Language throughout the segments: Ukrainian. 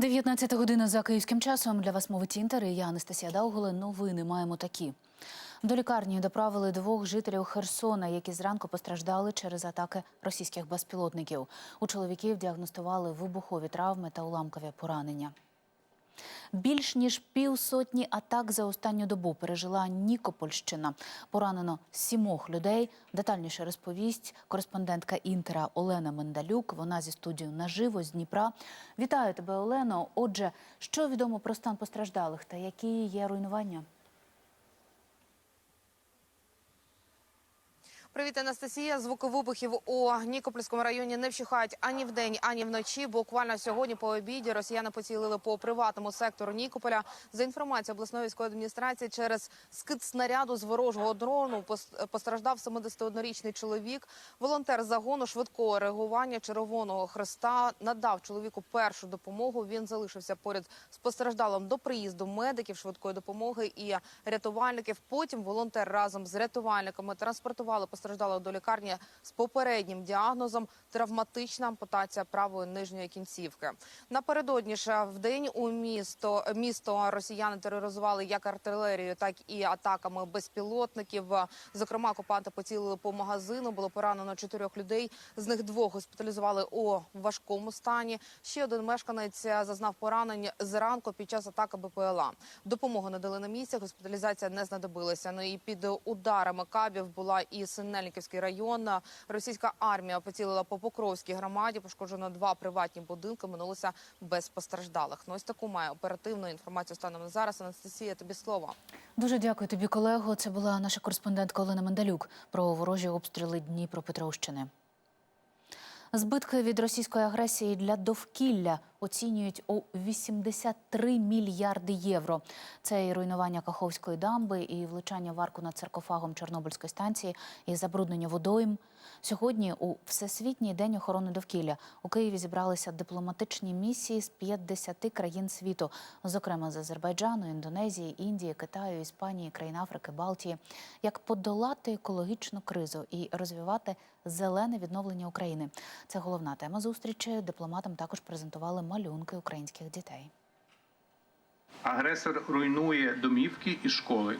19 година за київським часом. Для вас мовить Інтер і я Анастасія Даугола. Новини маємо такі. До лікарні доправили двох жителів Херсона, які зранку постраждали через атаки російських безпілотників. У чоловіків діагностували вибухові травми та уламкові поранення. Більш ніж півсотні атак за останню добу пережила Нікопольщина. Поранено сімох людей. Детальніше розповість кореспондентка Інтера Олена Мендалюк. Вона зі студією наживо з Дніпра. Вітаю тебе, Олено. Отже, що відомо про стан постраждалих та які є руйнування? Привіт, Анастасія. Звуки вибухів у Нікопольському районі не вщухають ані вдень, ані вночі. Буквально сьогодні по обіді росіяни поцілили по приватному сектору Нікополя. За інформацією обласної військової адміністрації, через скид снаряду з ворожого дрону пос- постраждав 71-річний чоловік. Волонтер загону швидкого реагування Червоного Хреста надав чоловіку першу допомогу. Він залишився поряд з постраждалим до приїзду медиків швидкої допомоги і рятувальників. Потім волонтер разом з рятувальниками транспортували постраждалого до лікарні з попереднім діагнозом травматична ампутація правої нижньої кінцівки. Напередодні ж в день у місто місто росіяни тероризували як артилерією, так і атаками безпілотників. Зокрема, окупанти поцілили по магазину. Було поранено чотирьох людей. З них двох госпіталізували у важкому стані. Ще один мешканець зазнав поранень зранку під час атаки БПЛА. Допомогу надали на місці. Госпіталізація не знадобилася. Ну і під ударами кабів була і Синельниківський район. Російська армія поцілила по Покровській громаді. Пошкоджено два приватні будинки. Минулося без постраждалих. Ну ось таку має оперативну інформацію станом на зараз. Анастасія, тобі слово. Дуже дякую тобі, колего. Це була наша кореспондентка Олена Мандалюк про ворожі обстріли Дніпропетровщини. Збитки від російської агресії для довкілля оцінюють у 83 мільярди євро. Це і руйнування Каховської дамби, і влучання в арку над саркофагом Чорнобильської станції, і забруднення водойм. Сьогодні, у Всесвітній день охорони довкілля, у Києві зібралися дипломатичні місії з 50 країн світу, зокрема з Азербайджану, Індонезії, Індії, Китаю, Іспанії, країн Африки, Балтії. Як подолати екологічну кризу і розвивати зелене відновлення України. Це головна тема зустрічі. Дипломатам також презентували малюнки українських дітей. Агресор руйнує домівки і школи,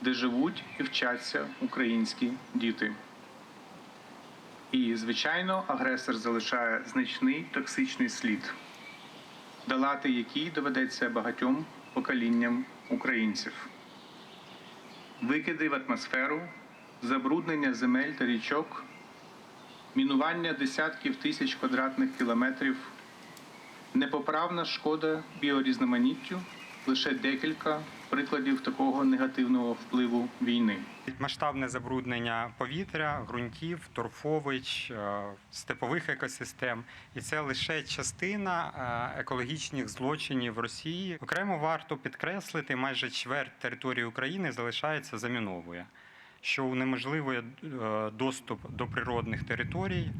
де живуть і вчаться українські діти. І, звичайно, агресор залишає значний токсичний слід, долати який доведеться багатьом поколінням українців. Викиди в атмосферу, забруднення земель та річок, мінування десятків тисяч квадратних кілометрів Непоправна шкода біорізноманіттю лише декілька прикладів такого негативного впливу війни. Масштабне забруднення повітря, ґрунтів, торфовищ, е, степових екосистем, і це лише частина е, екологічних злочинів Росії. Окремо варто підкреслити, майже чверть території України залишається заміновою, що унеможливує е, доступ до природних територій,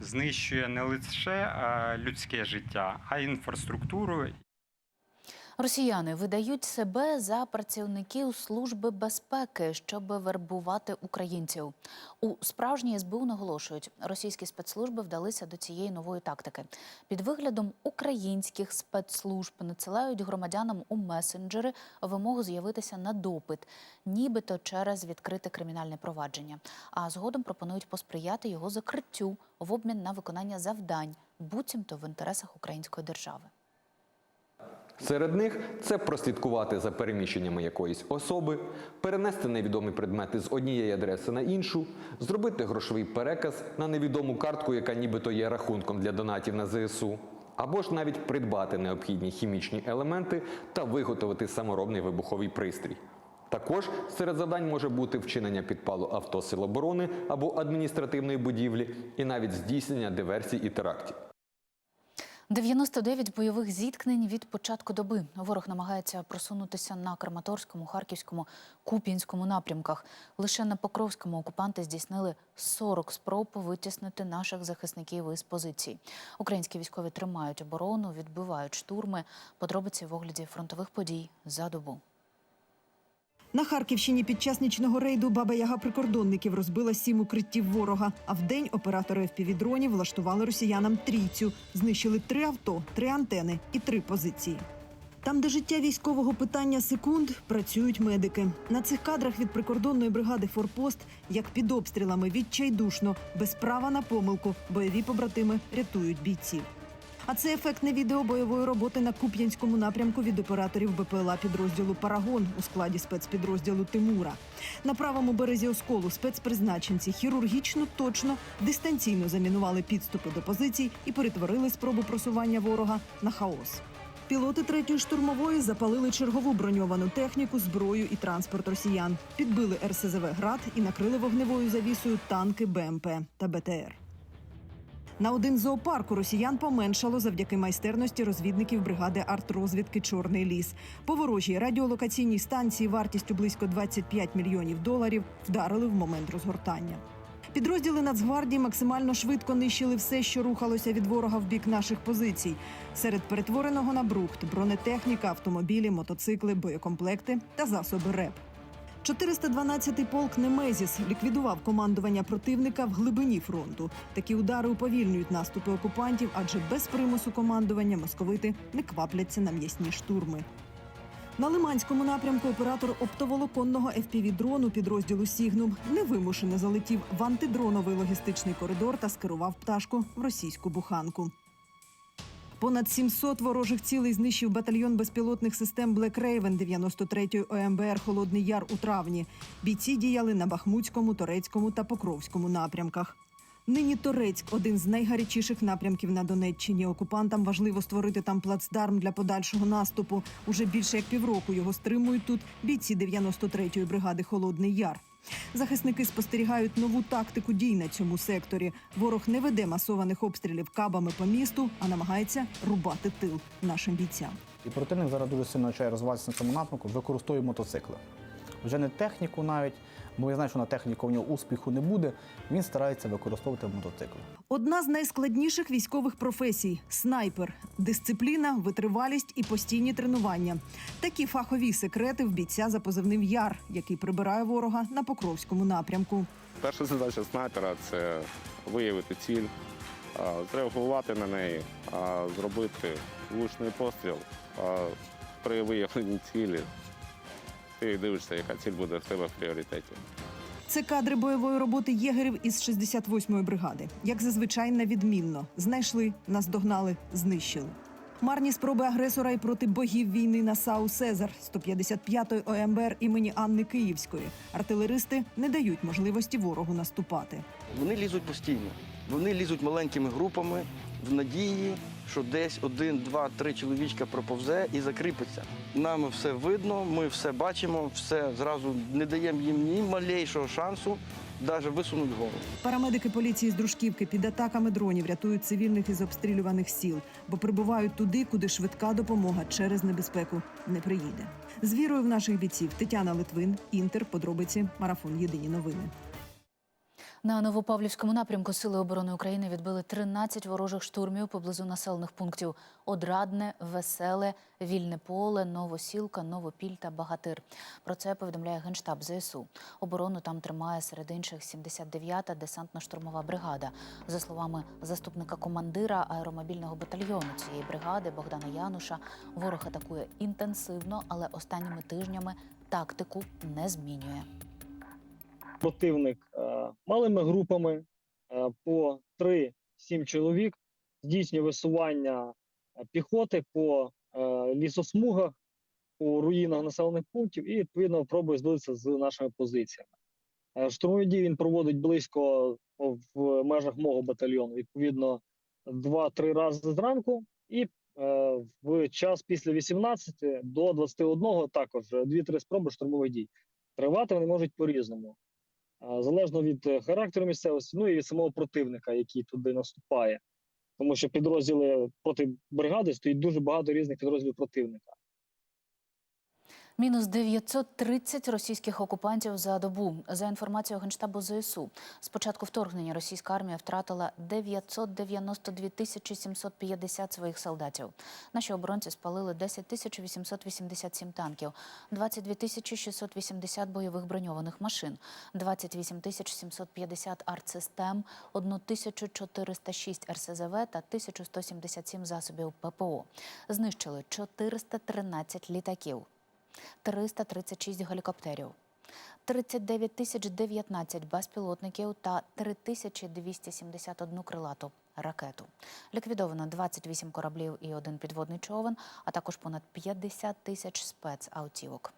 знищує не лише людське життя, а й інфраструктуру Росіяни видають себе за працівників служби безпеки, щоб вербувати українців. У справжній СБУ наголошують, російські спецслужби вдалися до цієї нової тактики. Під виглядом українських спецслужб надсилають громадянам у месенджери вимогу з'явитися на допит, нібито через відкрите кримінальне провадження. А згодом пропонують посприяти його закриттю в обмін на виконання завдань, буцімто в інтересах української держави. Серед них це прослідкувати за переміщеннями якоїсь особи, перенести невідомі предмети з однієї адреси на іншу, зробити грошовий переказ на невідому картку, яка нібито є рахунком для донатів на ЗСУ, або ж навіть придбати необхідні хімічні елементи та виготовити саморобний вибуховий пристрій. Також серед завдань може бути вчинення підпалу авто Сил оборони або адміністративної будівлі, і навіть здійснення диверсій і терактів. 99 бойових зіткнень від початку доби. Ворог намагається просунутися на Краматорському, Харківському, Куп'янському напрямках. Лише на Покровському окупанти здійснили 40 спроб витіснити наших захисників із позицій. Українські військові тримають оборону, відбивають штурми. Подробиці в огляді фронтових подій за добу. На Харківщині під час нічного рейду Баба Яга прикордонників розбила сім укриттів ворога. А вдень оператори FPV-дронів влаштували росіянам трійцю. Знищили три авто, три антени і три позиції. Там, де життя військового питання секунд, працюють медики. На цих кадрах від прикордонної бригади Форпост, як під обстрілами, відчайдушно, без права на помилку, бойові побратими рятують бійців. А це ефектне відео бойової роботи на Куп'янському напрямку від операторів БПЛА підрозділу Парагон у складі спецпідрозділу Тимура. На правому березі осколу спецпризначенці хірургічно точно дистанційно замінували підступи до позицій і перетворили спробу просування ворога на хаос. Пілоти третьої штурмової запалили чергову броньовану техніку, зброю і транспорт росіян. Підбили РСЗВ град і накрили вогневою завісою танки БМП та БТР. На один зоопарку росіян поменшало завдяки майстерності розвідників бригади артрозвідки Чорний ліс. По ворожій радіолокаційній станції вартістю близько 25 мільйонів доларів вдарили в момент розгортання. Підрозділи Нацгвардії максимально швидко нищили все, що рухалося від ворога в бік наших позицій. Серед перетвореного на брухт бронетехніка, автомобілі, мотоцикли, боєкомплекти та засоби РЕП. 412-й полк Немезіс ліквідував командування противника в глибині фронту. Такі удари уповільнюють наступи окупантів, адже без примусу командування московити не квапляться на м'ясні штурми. На Лиманському напрямку оператор оптоволоконного FPV-дрону підрозділу Сігнум невимушено залетів в антидроновий логістичний коридор та скерував пташку в російську буханку. Понад 700 ворожих цілей знищив батальйон безпілотних систем Black Raven 93-ї ОМБР Холодний Яр у травні. Бійці діяли на Бахмутському, Торецькому та Покровському напрямках. Нині Торецьк один з найгарячіших напрямків на Донеччині. Окупантам важливо створити там плацдарм для подальшого наступу. Уже більше як півроку його стримують тут бійці 93-ї бригади Холодний Яр. Захисники спостерігають нову тактику дій на цьому секторі. Ворог не веде масованих обстрілів кабами по місту, а намагається рубати тил нашим бійцям. І противник зараз дуже сильно почає розвиватися на цьому напрямку, використовує мотоцикли. Вже не техніку навіть, бо я знаю, що на техніку в нього успіху не буде. Він старається використовувати мотоцикли. Одна з найскладніших військових професій снайпер, дисципліна, витривалість і постійні тренування. Такі фахові секрети в бійця за позивним Яр, який прибирає ворога на Покровському напрямку. Перша задача снайпера це виявити ціль, зреагувати на неї, а, зробити влучний постріл. При виявленні цілі ти дивишся, яка ціль буде в тебе в пріоритеті. Це кадри бойової роботи єгерів із 68-ї бригади. Як зазвичай, невідмінно знайшли, наздогнали, знищили. Марні спроби агресора і проти богів війни на САУ Сезар 155-ї ОМБР імені Анни Київської. Артилеристи не дають можливості ворогу наступати. Вони лізуть постійно. Вони лізуть маленькими групами в надії, що десь один, два, три чоловічка проповзе і закріпиться. Нам все видно, ми все бачимо, все зразу не даємо їм ні малейшого шансу навіть висунути голову. Парамедики поліції з дружківки під атаками дронів рятують цивільних із обстрілюваних сіл, бо прибувають туди, куди швидка допомога через небезпеку не приїде. З вірою в наших бійців Тетяна Литвин, Інтер, подробиці, марафон. Єдині новини. На Новопавлівському напрямку Сили оборони України відбили 13 ворожих штурмів поблизу населених пунктів Одрадне, Веселе, Вільне Поле, Новосілка, Новопіль та Багатир. Про це повідомляє Генштаб ЗСУ. Оборону там тримає серед інших 79-та десантно-штурмова бригада. За словами заступника командира аеромобільного батальйону цієї бригади Богдана Януша, ворог атакує інтенсивно, але останніми тижнями тактику не змінює. Противник е, малими групами е, по 3-7 чоловік здійснює висування е, піхоти по лісосмугах, по руїнах населених пунктів і відповідно пробує зблизитися з нашими позиціями. Штурмові дії він проводить близько в межах мого батальйону, відповідно, 2-3 рази зранку, і е, в час після 18 до 21 також 2-3 спроби штурмових дій. Тривати вони можуть по-різному. А, залежно від е, характеру місцевості, ну і самого противника, який туди наступає. Тому що підрозділи проти бригади стоїть дуже багато різних підрозділів противника. Мінус 930 російських окупантів за добу. За інформацією Генштабу ЗСУ, з початку вторгнення російська армія втратила 992 тисячі 750 своїх солдатів. Наші оборонці спалили 10 тисяч 887 танків, 22 тисячі 680 бойових броньованих машин, 28 тисяч 750 артсистем, 1406 РСЗВ та 1177 засобів ППО. Знищили 413 літаків. 336 гелікоптерів, 39 тисяч 19 безпілотників та 3271 крилату ракету. Ліквідовано 28 кораблів і один підводний човен, а також понад 50 тисяч спецавтівок.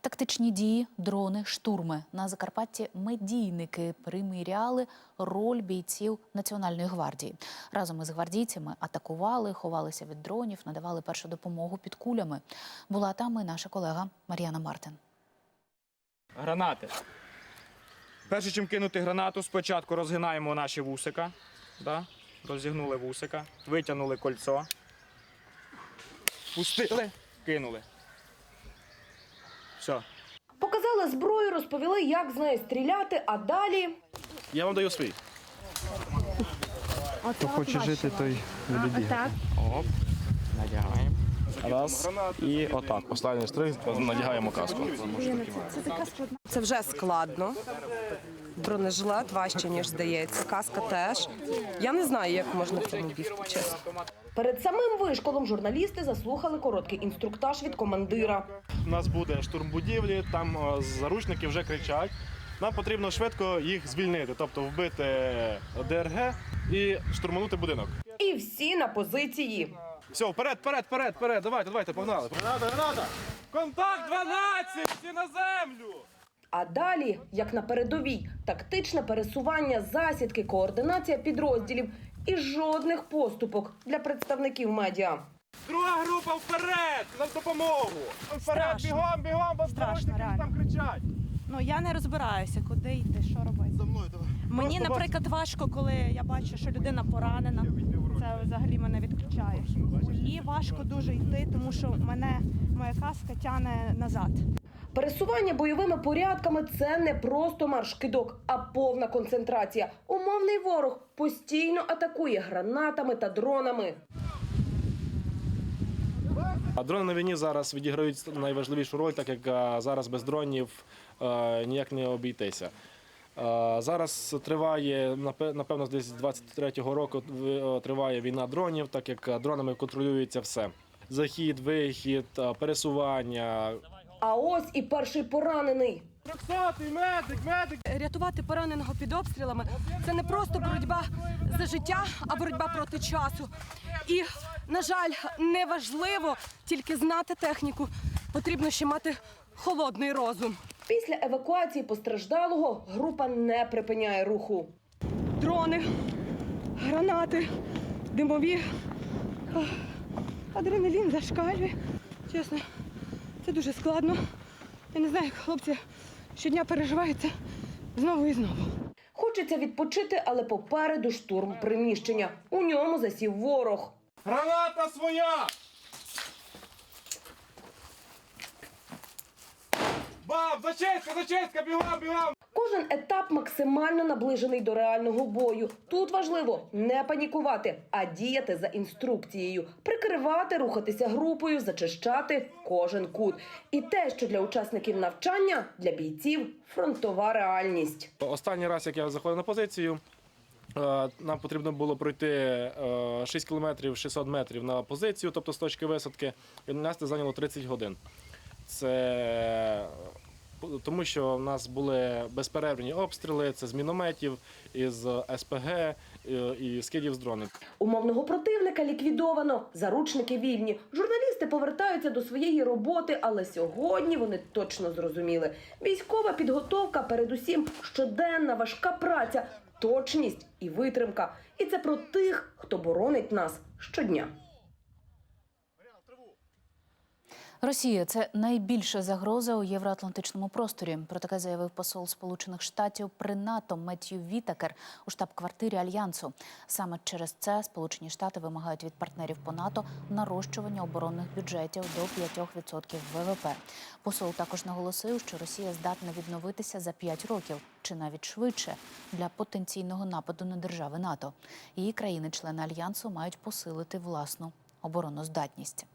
Тактичні дії, дрони, штурми на Закарпатті медійники приміряли роль бійців Національної гвардії. Разом із гвардійцями атакували, ховалися від дронів, надавали першу допомогу під кулями. Була там і наша колега Мар'яна Мартин. Гранати. Перше, чим кинути гранату, спочатку розгинаємо наші вусика. Да? Розігнули вусика, витягнули кольцо, пустили, кинули. Все. Показали зброю, розповіли, як з нею стріляти, а далі Я вам даю свій. Хто хоче жити, той відбігає. Оп, надягаємо. Раз. І отак. Останній стриг, надягаємо каску. Це вже складно. Бронежилет важче, ніж здається. Каска теж. Я не знаю, як можна в цьому бігти, чесно. Перед самим вишколом журналісти заслухали короткий інструктаж від командира. У нас буде штурм будівлі, там е, заручники вже кричать. Нам потрібно швидко їх звільнити, тобто вбити ДРГ і штурманути будинок. І всі на позиції. Все, вперед, вперед, вперед, вперед. Давайте, давайте, погнали. Граната, граната! Контакт 12! Всі на землю! А далі, як на передовій, тактичне пересування, засідки, координація підрозділів і жодних поступок для представників медіа. Друга група вперед! На допомогу! Вперед, бігом, бігом, бо заручники там кричать! Ну я не розбираюся, куди йти, що робити. За мною давай. Мені, Просто наприклад, важко, коли я бачу, що людина поранена. Це взагалі мене відключає. І важко дуже йти, тому що мене моя каска тягне назад. Пересування бойовими порядками це не просто марш-кидок, а повна концентрація. Умовний ворог постійно атакує гранатами та дронами. А дрони на війні зараз відіграють найважливішу роль, так як зараз без дронів ніяк не обійтися. Зараз триває, напе- напевно, десь з 23-го року триває війна дронів, так як дронами контролюється все. Захід, вихід, пересування. А ось і перший поранений. Трьохсотий медик, медик! Рятувати пораненого під обстрілами це не просто боротьба за життя, а боротьба проти часу. І, на жаль, не важливо тільки знати техніку. Потрібно ще мати холодний розум. Після евакуації постраждалого група не припиняє руху. дрони, гранати, димові. Адреналін зашкалює. Чесно, це дуже складно. Я не знаю, як хлопці щодня переживаються знову і знову. Хочеться відпочити, але попереду штурм приміщення. У ньому засів ворог. Граната своя! Бам! Зачистка, зачистка, бігом, бігом! Кожен етап максимально наближений до реального бою. Тут важливо не панікувати, а діяти за інструкцією, прикривати, рухатися групою, зачищати кожен кут. І те, що для учасників навчання, для бійців фронтова реальність. Останній раз, як я заходив на позицію, е, нам потрібно було пройти е, 6 кілометрів 600 метрів на позицію, тобто з точки висадки, і нас зайняло 30 годин. Це е, тому, що в нас були безперервні обстріли, це з мінометів, із СПГ е, і скидів з дронів. Умовного противника ліквідовано, заручники вільні. Журналісти повертаються до своєї роботи, але сьогодні вони точно зрозуміли. Військова підготовка, передусім щоденна важка праця, точність і витримка. І це про тих, хто боронить нас щодня. Росія це найбільша загроза у євроатлантичному просторі. Про таке заявив посол Сполучених Штатів при НАТО Меттью Вітакер у штаб-квартирі альянсу. Саме через це Сполучені Штати вимагають від партнерів по НАТО нарощування оборонних бюджетів до 5% ВВП. Посол також наголосив, що Росія здатна відновитися за 5 років чи навіть швидше для потенційного нападу на держави НАТО. Її країни-члени альянсу мають посилити власну обороноздатність.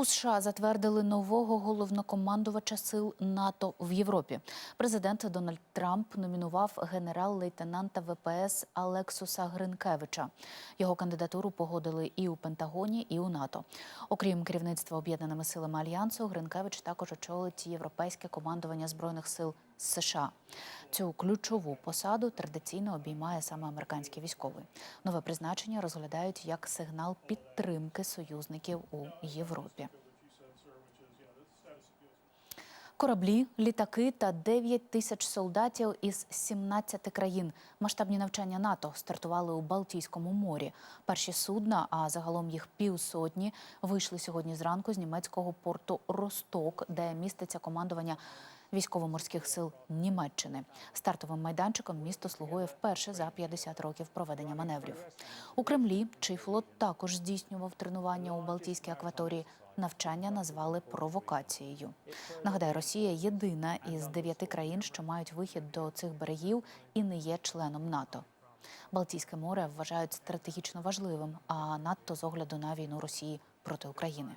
У США затвердили нового головнокомандувача сил НАТО в Європі. Президент Дональд Трамп номінував генерал-лейтенанта ВПС Алексуса Гринкевича. Його кандидатуру погодили і у Пентагоні, і у НАТО. Окрім керівництва об'єднаними силами альянсу, Гринкевич також очолить європейське командування збройних сил США. Цю ключову посаду традиційно обіймає саме американський військовий. Нове призначення розглядають як сигнал підтримки союзників у Європі. Кораблі, літаки та 9 тисяч солдатів із 17 країн. Масштабні навчання НАТО стартували у Балтійському морі. Перші судна, а загалом їх півсотні, вийшли сьогодні зранку з німецького порту Росток, де міститься командування військово-морських сил Німеччини. Стартовим майданчиком місто слугує вперше за 50 років проведення маневрів. У Кремлі, чий флот також здійснював тренування у Балтійській акваторії, навчання назвали провокацією. Нагадаю, Росія єдина із дев'яти країн, що мають вихід до цих берегів і не є членом НАТО. Балтійське море вважають стратегічно важливим, а надто з огляду на війну Росії проти України.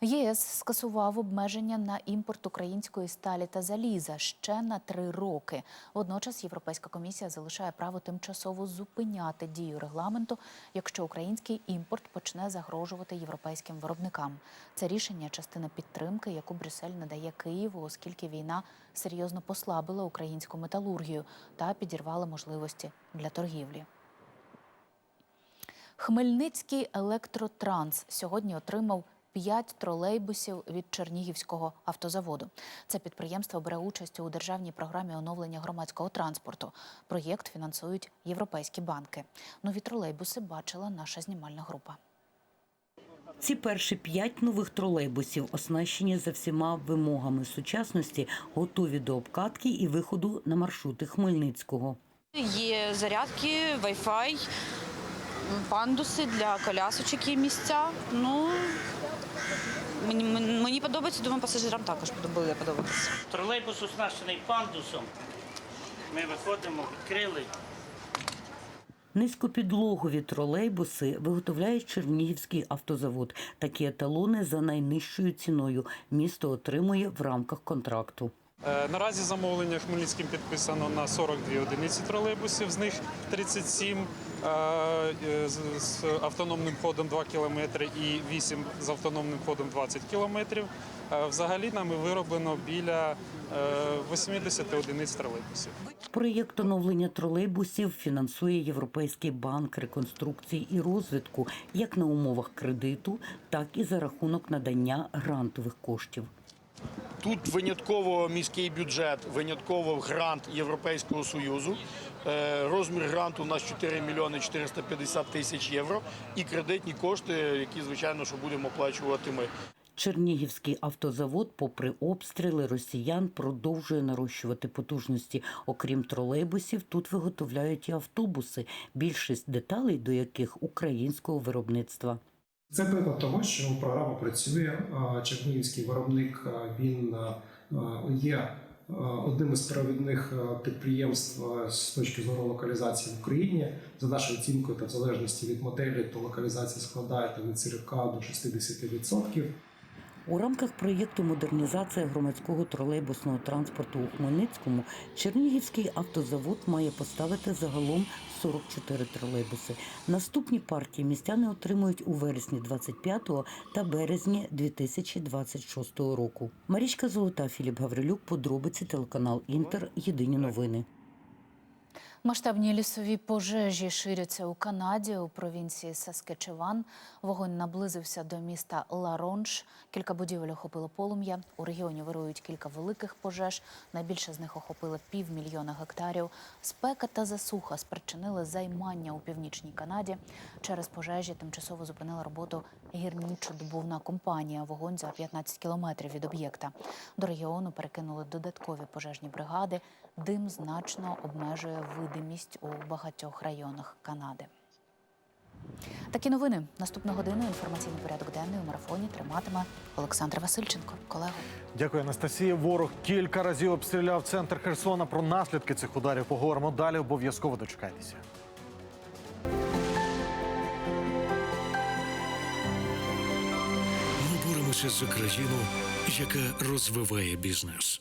ЄС скасував обмеження на імпорт української сталі та заліза ще на три роки. Водночас Європейська комісія залишає право тимчасово зупиняти дію регламенту, якщо український імпорт почне загрожувати європейським виробникам. Це рішення частина підтримки, яку Брюссель надає Києву, оскільки війна серйозно послабила українську металургію та підірвала можливості для торгівлі. Хмельницький електротранс сьогодні отримав п'ять тролейбусів від Чернігівського автозаводу. Це підприємство бере участь у державній програмі оновлення громадського транспорту. Проєкт фінансують європейські банки. Нові тролейбуси бачила наша знімальна група. Ці перші п'ять нових тролейбусів оснащені за всіма вимогами сучасності, готові до обкатки і виходу на маршрути Хмельницького. Є зарядки, Wi-Fi, пандуси для колясочок є місця. Ну мені, мені подобається, думаю, пасажирам також буде подобатися. Тролейбус оснащений пандусом. Ми виходимо, відкрили. Низькопідлогові тролейбуси виготовляє Чернігівський автозавод. Такі еталони за найнижчою ціною місто отримує в рамках контракту. Е, Наразі замовлення Хмельницьким підписано на 42 одиниці тролейбусів, з них 37 е, е, з- з автономним ходом 2 км і 8 з автономним ходом 20 км. Взагалі нами вироблено біля е, 80 одиниць тролейбусів. Проєкт оновлення тролейбусів фінансує Європейський банк реконструкції і розвитку як на умовах кредиту, так і за рахунок надання грантових коштів. Тут винятково міський бюджет, винятково грант Європейського союзу. Е, Розмір гранту у нас 4 мільйони 450 тисяч євро і кредитні кошти, які звичайно що будемо оплачувати ми. Чернігівський автозавод, попри обстріли росіян, продовжує нарощувати потужності. Окрім тролейбусів, тут виготовляють і автобуси, більшість деталей до яких українського виробництва. Це приклад того, що програма працює. Чернігівський виробник він є одним із провідних підприємств з точки зору локалізації в Україні. За нашою оцінкою та в залежності від моделі, то локалізація складає там від 40 до 60%. У рамках проєкту модернізація громадського тролейбусного транспорту у Хмельницькому Чернігівський автозавод має поставити загалом 44 тролейбуси. Наступні партії містяни отримують у вересні 25-го та березні 2026 року. Марічка Золота, Філіп Гаврилюк, подробиці телеканал Інтер. Єдині новини. Масштабні лісові пожежі ширяться у Канаді у провінції Саскечеван. Вогонь наблизився до міста Ларонж. Кілька будівель охопило полум'я. У регіоні вирують кілька великих пожеж. Найбільше з них охопило півмільйона гектарів. Спека та засуха спричинили займання у північній Канаді. Через пожежі тимчасово зупинила роботу гірничодобувна компанія. Вогонь за 15 кілометрів від об'єкта. До регіону перекинули додаткові пожежні бригади. Дим значно обмежує видимість у багатьох районах Канади. Такі новини наступну годину. Інформаційний порядок денний у марафоні триматиме Олександр Васильченко. Колего. Дякую, Анастасія. Ворог кілька разів обстріляв центр Херсона. Про наслідки цих ударів поговоримо далі. Обов'язково дочекайтеся. Ми боремося за країну, яка розвиває бізнес.